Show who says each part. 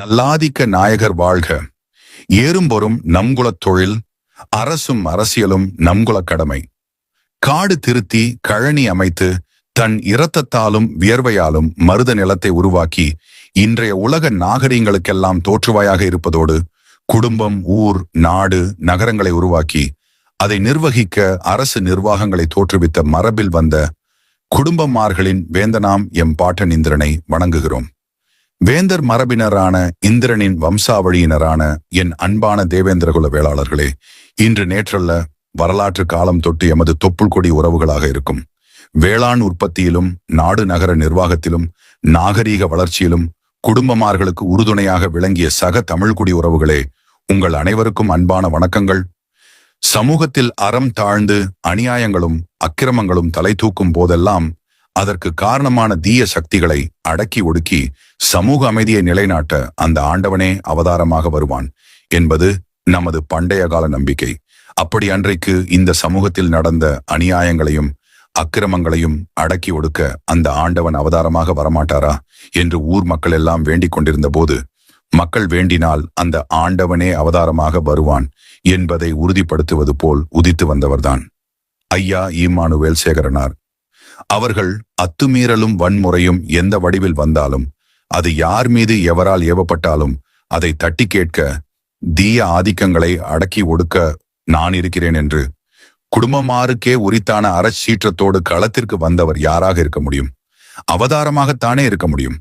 Speaker 1: நல்லாதிக்க நாயகர் வாழ்க. ஏறும்பொறும் நம்குலத் தொழில் அரசும் அரசியலும் நம்குலக் கடமை. காடு திருத்தி கழனி அமைத்து தன் இரத்தத்தாலும் வியர்வையாலும் மருத நிலத்தை உருவாக்கி இன்றைய உலக நாகரீகங்களுக்கெல்லாம் தோற்றுவாயாக இருப்பதோடு குடும்பம் ஊர் நாடு நகரங்களை உருவாக்கி அதை நிர்வகிக்க அரசு நிர்வாகங்களை தோற்றுவித்த மரபில் வந்த குடும்பமார்களின் வேந்தனாம் எம் பாட்ட இந்திரனை வணங்குகிறோம். வேந்தர் மரபினரான இந்திரனின் வம்சாவளியினரான என் அன்பான தேவேந்திரகுல வேளாளர்களே இன்று நேற்றல்ல வரலாற்று காலம் தொட்டு எமது தொப்புள் கொடி உறவுகளாக இருக்கும். வேளாண் உற்பத்தியிலும் நாடு நகர நிர்வாகத்திலும் நாகரீக வளர்ச்சியிலும் குடும்பமார்களுக்கு உறுதுணையாக விளங்கிய சக தமிழ்குடி உறவுகளே உங்கள் அனைவருக்கும் அன்பான வணக்கங்கள். சமூகத்தில் அறம் தாழ்ந்து அநியாயங்களும் அக்கிரமங்களும் தலை தூக்கும் போதெல்லாம் அதற்கு காரணமான தீய சக்திகளை அடக்கி ஒடுக்கி சமூக அமைதியை நிலைநாட்ட அந்த ஆண்டவனே அவதாரமாக வருவான் என்பது நமது பண்டைய கால நம்பிக்கை. அப்படி அன்றைக்கு இந்த சமூகத்தில் நடந்த அநியாயங்களையும் அக்கிரமங்களையும் அடக்கி ஒடுக்க அந்த ஆண்டவன் அவதாரமாக வரமாட்டாரா என்று ஊர் மக்கள் எல்லாம் வேண்டிக் கொண்டிருந்த போது மக்கள் வேண்டினால் அந்த ஆண்டவனே அவதாரமாக வருவான் என்பதை உறுதிப்படுத்துவது போல் உதித்து வந்தவர்தான். ஐயா ஈமானுவேல் சேகரனார். அவர்கள் அத்துமீறலும் வன்முறையும் எந்த வடிவில் வந்தாலும் அது யார் மீது எவரால் ஏவப்பட்டாலும் அதை தட்டி கேட்க தீய ஆதிக்கங்களை அடக்கி ஒடுக்க நான் இருக்கிறேன் என்று. குடும்பமாருக்கே உரித்தான அறச்சீற்றத்தோடு களத்திற்கு வந்தவர் யாராக இருக்க முடியும்? அவதாரமாகத்தானே இருக்க முடியும்?